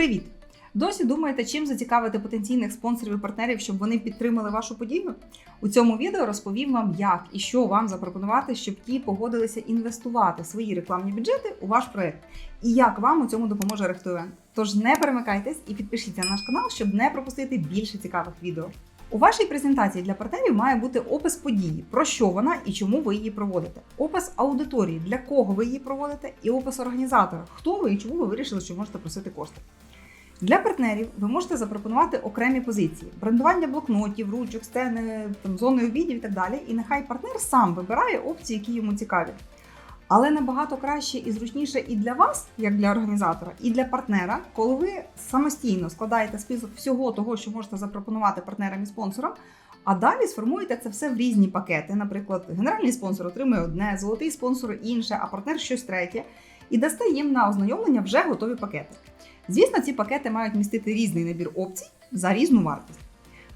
Привіт! Досі думаєте, чим зацікавити потенційних спонсорів і партнерів, щоб вони підтримали вашу подію? У цьому відео розповім вам, як і що вам запропонувати, щоб ті погодилися інвестувати свої рекламні бюджети у ваш проект, і як вам у цьому допоможе Рехтовен. Тож не перемикайтесь і підпишіться на наш канал, щоб не пропустити більше цікавих відео. У вашій презентації для партнерів має бути опис події, про що вона і чому ви її проводите, опис аудиторії, для кого ви її проводите, і опис організатора, хто ви і чому ви вирішили, що можете просити кошти. Для партнерів ви можете запропонувати окремі позиції: брендування блокнотів, ручок, стени, там, зони обідів і так далі. І нехай партнер сам вибирає опції, які йому цікаві. Але набагато краще і зручніше і для вас, як для організатора, і для партнера, коли ви самостійно складаєте список всього того, що можете запропонувати партнерам і спонсорам, а далі сформуєте це все в різні пакети. Наприклад, генеральний спонсор отримує одне, золотий спонсор інше, а партнер щось третє, і дасте їм на ознайомлення вже готові пакети. Звісно, ці пакети мають містити різний набір опцій за різну вартість.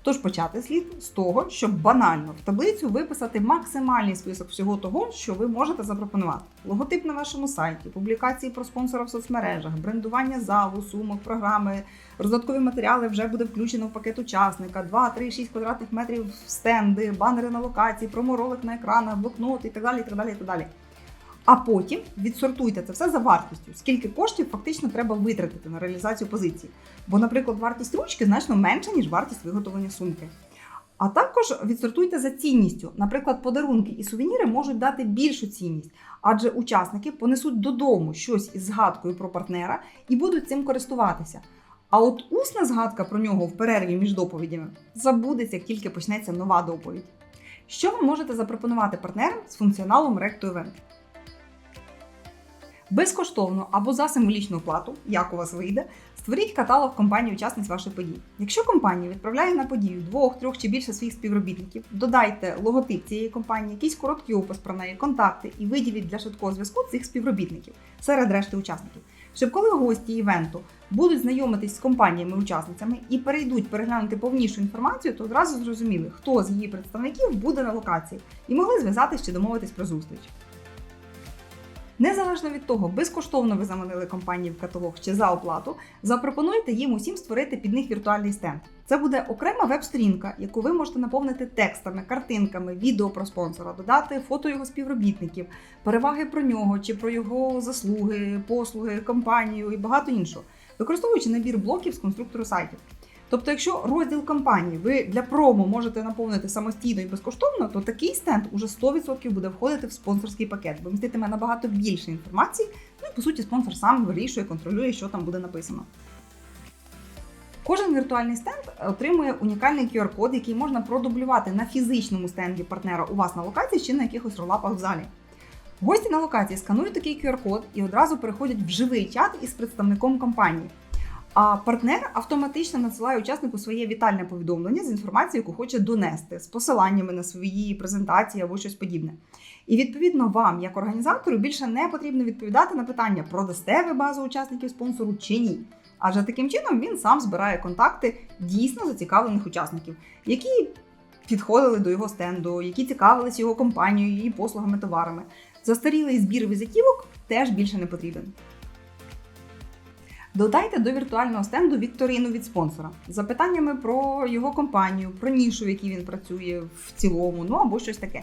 Тож почати слід з того, щоб банально в таблицю виписати максимальний список всього того, що ви можете запропонувати: логотип на вашому сайті, публікації про спонсора в соцмережах, брендування залу, сумок, програми, роздаткові матеріали вже буде включено в пакет учасника, 2, 3, 6 квадратних метрів стенди, банери на локації, проморолик на екранах, блокноти і так далі. і так далі, і так далі. А потім відсортуйте це все за вартістю, скільки коштів фактично треба витратити на реалізацію позиції. Бо, наприклад, вартість ручки значно менша, ніж вартість виготовлення сумки. А також відсортуйте за цінністю. Наприклад, подарунки і сувеніри можуть дати більшу цінність, адже учасники понесуть додому щось із згадкою про партнера і будуть цим користуватися. А от усна згадка про нього в перерві між доповідями забудеться, як тільки почнеться нова доповідь. Що ви можете запропонувати партнерам з функціоналом Recto Event? Безкоштовно або за символічну плату, як у вас вийде, створіть каталог компанії учасниць вашої події. Якщо компанія відправляє на подію двох, трьох чи більше своїх співробітників, додайте логотип цієї компанії, якийсь короткий опис про неї, контакти і виділіть для швидкого зв'язку цих співробітників серед решти учасників. Щоб коли гості івенту будуть знайомитись з компаніями-учасницями і перейдуть переглянути повнішу інформацію, то одразу зрозуміли, хто з її представників буде на локації, і могли зв'язатись чи домовитись про зустріч. Незалежно від того, безкоштовно ви заманили компанії в каталог чи за оплату, запропонуйте їм усім створити під них віртуальний стенд. Це буде окрема веб-сторінка, яку ви можете наповнити текстами, картинками, відео про спонсора, додати фото його співробітників, переваги про нього чи про його заслуги, послуги, компанію і багато іншого, використовуючи набір блоків з конструктору сайтів. Тобто, якщо розділ компанії ви для промо можете наповнити самостійно і безкоштовно, то такий стенд уже 100% буде входити в спонсорський пакет, бо міститиме набагато більше інформації. Ну і по суті, спонсор сам вирішує, контролює, що там буде написано. Кожен віртуальний стенд отримує унікальний QR-код, який можна продублювати на фізичному стенді партнера у вас на локації чи на якихось ролапах в залі. Гості на локації сканують такий QR-код і одразу переходять в живий чат із представником компанії. А партнер автоматично надсилає учаснику своє вітальне повідомлення з інформацією, яку хоче донести, з посиланнями на свої презентації або щось подібне. І відповідно вам, як організатору, більше не потрібно відповідати на питання, продасте ви базу учасників спонсору чи ні. Адже таким чином він сам збирає контакти дійсно зацікавлених учасників, які підходили до його стенду, які цікавились його компанією, її послугами, товарами. Застарілий збір візитівок теж більше не потрібен. Додайте до віртуального стенду вікторину від спонсора з запитаннями про його компанію, про нішу, в якій він працює в цілому, ну або щось таке.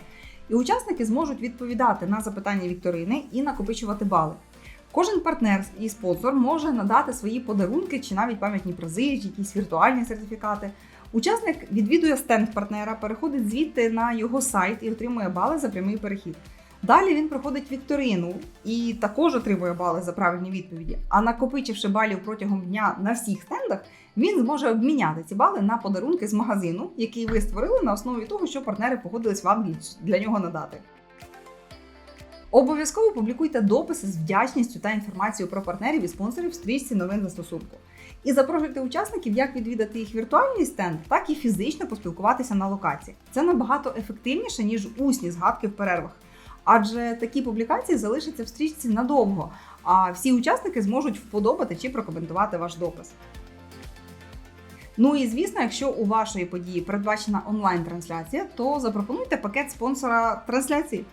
І учасники зможуть відповідати на запитання вікторини і накопичувати бали. Кожен партнер і спонсор може надати свої подарунки чи навіть пам'ятні призи, чи якісь віртуальні сертифікати. Учасник відвідує стенд партнера, переходить звідти на його сайт і отримує бали за прямий перехід. Далі він проходить вікторину і також отримує бали за правильні відповіді. А накопичивши балів протягом дня на всіх стендах, він зможе обміняти ці бали на подарунки з магазину, який ви створили на основі того, що партнери погодились вам для нього надати. Обов'язково публікуйте дописи з вдячністю та інформацією про партнерів і спонсорів в стрічці новин застосунку. І запрошуйте учасників як відвідати їх віртуальний стенд, так і фізично поспілкуватися на локації. Це набагато ефективніше, ніж усні згадки в перервах. Адже такі публікації залишаться в стрічці надовго, а всі учасники зможуть вподобати чи прокоментувати ваш допис. Ну і звісно, якщо у вашої події передбачена онлайн-трансляція, то запропонуйте пакет спонсора трансляції.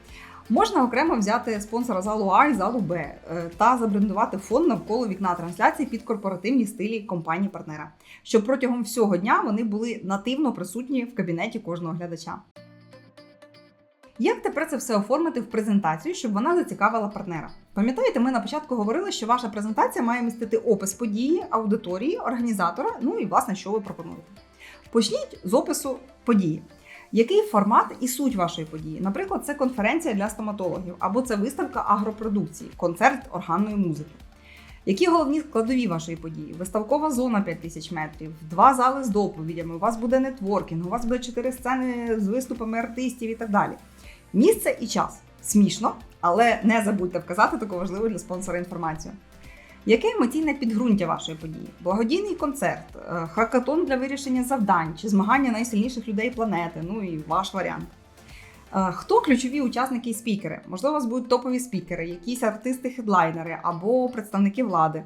Можна окремо взяти спонсора залу А і залу Б е, та забрендувати фон навколо вікна трансляції під корпоративні стилі компанії партнера, щоб протягом всього дня вони були нативно присутні в кабінеті кожного глядача. Як тепер це все оформити в презентацію, щоб вона зацікавила партнера? Пам'ятаєте, ми на початку говорили, що ваша презентація має містити опис події, аудиторії, організатора, ну і власне, що ви пропонуєте. Почніть з опису події. Який формат і суть вашої події? Наприклад, це конференція для стоматологів або це виставка агропродукції, концерт органної музики. Які головні складові вашої події? Виставкова зона 5000 метрів, два зали з доповідями, у вас буде нетворкінг, у вас буде чотири сцени з виступами артистів і так далі. Місце і час. Смішно, але не забудьте вказати таку важливу для спонсора інформацію. Яке емоційне підґрунтя вашої події? Благодійний концерт, е, хакатон для вирішення завдань чи змагання найсильніших людей планети, ну і ваш варіант. Е, Хто ключові учасники і спікери? Можливо, у вас будуть топові спікери, якісь артисти-хедлайнери або представники влади.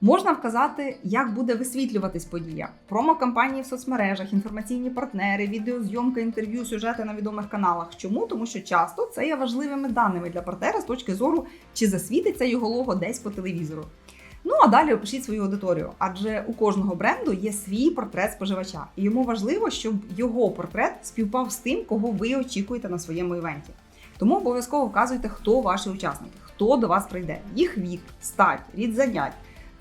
Можна вказати, як буде висвітлюватись подія: промо-кампанії в соцмережах, інформаційні партнери, відеозйомка, інтерв'ю, сюжети на відомих каналах. Чому? Тому що часто це є важливими даними для партнера з точки зору, чи засвітиться його лого десь по телевізору. Ну а далі опишіть свою аудиторію, адже у кожного бренду є свій портрет споживача, і йому важливо, щоб його портрет співпав з тим, кого ви очікуєте на своєму івенті. Тому обов'язково вказуйте, хто ваші учасники, хто до вас прийде, їх вік, стать, рід занять.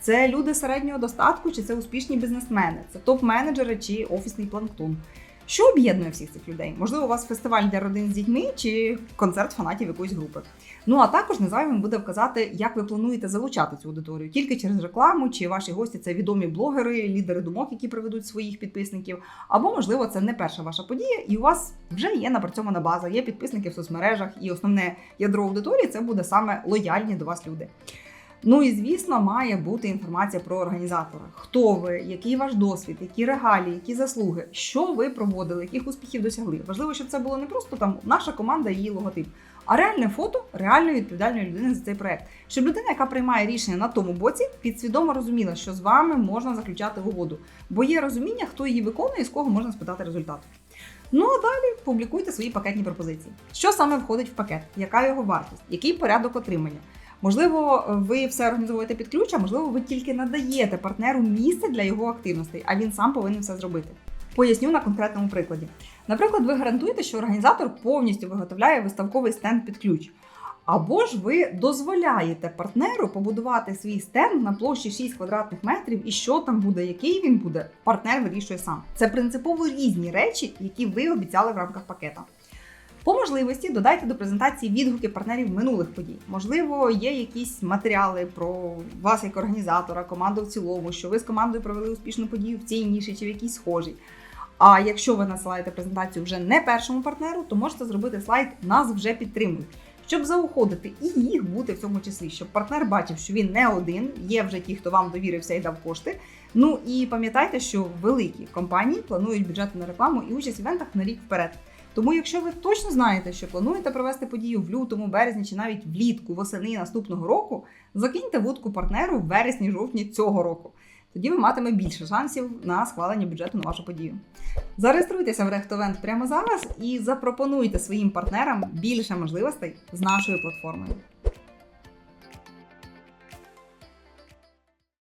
Це люди середнього достатку, чи це успішні бізнесмени, це топ-менеджери чи офісний планктон. Що об'єднує всіх цих людей? Можливо, у вас фестиваль для родин з дітьми чи концерт фанатів якоїсь групи. Ну а також незайвим буде вказати, як ви плануєте залучати цю аудиторію, тільки через рекламу, чи ваші гості це відомі блогери, лідери думок, які приведуть своїх підписників. Або, можливо, це не перша ваша подія, і у вас вже є напрацьована база, є підписники в соцмережах, і основне ядро аудиторії це буде саме лояльні до вас люди. Ну і звісно, має бути інформація про організатора. Хто ви, який ваш досвід, які регалії, які заслуги, що ви проводили, яких успіхів досягли. Важливо, щоб це було не просто там наша команда її логотип, а реальне фото реальної відповідальної людини за цей проект. Щоб людина, яка приймає рішення на тому боці, підсвідомо розуміла, що з вами можна заключати угоду, бо є розуміння, хто її виконує і з кого можна спитати результат. Ну а далі публікуйте свої пакетні пропозиції. Що саме входить в пакет? Яка його вартість? Який порядок отримання? Можливо, ви все організовуєте під ключ, а можливо, ви тільки надаєте партнеру місце для його активностей, а він сам повинен все зробити. Поясню на конкретному прикладі. Наприклад, ви гарантуєте, що організатор повністю виготовляє виставковий стенд під ключ. Або ж ви дозволяєте партнеру побудувати свій стенд на площі 6 квадратних метрів, і що там буде, який він буде, партнер вирішує сам. Це принципово різні речі, які ви обіцяли в рамках пакета. По можливості додайте до презентації відгуки партнерів минулих подій. Можливо, є якісь матеріали про вас як організатора, команду в цілому, що ви з командою провели успішну подію в цій ніші чи в якійсь схожій. А якщо ви насилаєте презентацію вже не першому партнеру, то можете зробити слайд Нас вже підтримують, щоб заохотити і їх бути в цьому числі, щоб партнер бачив, що він не один, є вже ті, хто вам довірився і дав кошти. Ну і пам'ятайте, що великі компанії планують бюджети на рекламу і участь в івентах на рік вперед. Тому, якщо ви точно знаєте, що плануєте провести подію в лютому, березні чи навіть влітку, восени наступного року, закиньте вудку партнеру в вересні-жовтні цього року. Тоді ви матиме більше шансів на схвалення бюджету на вашу подію. Зареєструйтеся в Рехтовент прямо зараз і запропонуйте своїм партнерам більше можливостей з нашою платформою.